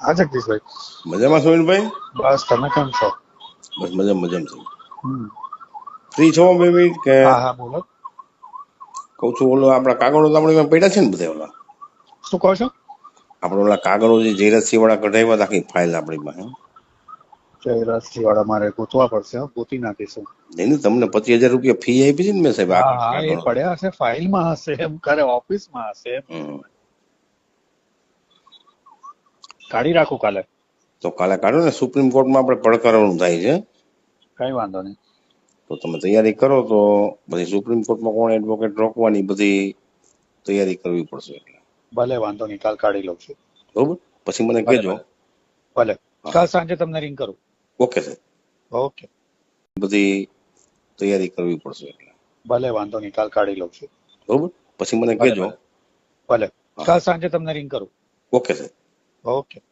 હા જગદીશભાઈ. મજામાં સોહિલભાઈ બસ તમે કેમ છો? બસ મજા મજામાં છું. ફ્રી છો બે મિનિટ કે? હા હા બોલો. કહું છું ઓલો આપણા કાગળો તો આપણે પડ્યા છે ને બધા ઓલા? શું કહો છો? આપણે ઓલા કાગળો જે જયરાજસિંહ વાળા કઢાવ્યા હતા આખી ફાઇલ આપણી પાસે જયરાજસિંહ વાળા મારે ગોતવા પડશે હો, ગોતી નાખીશું. નહીં નહીં તમને પચીસ હજાર રૂપિયા ફી આપી છે ને મેં સાહેબ હા એ પડ્યા હશે ફાઇલમાં હશે એમ કરે ઓફિસમાં હશે. કાઢી રાખું કાલે? તો કાલે કાઢો ને સુપ્રીમ કોર્ટમાં આપણે પડકારવાનું થાય છે. કઈ વાંધો નહીં. તો તમે તૈયારી કરો તો પછી સુપ્રીમ કોર્ટમાં કોણ એડવોકેટ રોકવાની બધી તૈયારી કરવી પડશે એટલે. ભલે વાંધો નહીં કાલ કાઢી લઉં છું. બરોબર? પછી મને કહેજો. ભલે. કાલ સાંજે તમને રિંગ કરું. Okay sir. ઓકે. બધી તૈયારી કરવી પડશે એટલે. ભલે વાંધો નહીં કાલ કાઢી લઉં છું. બરોબર? પછી મને કહેજો. ભલે. કાલ સાંજે તમને રિંગ કરું. Okay sir. ઓકે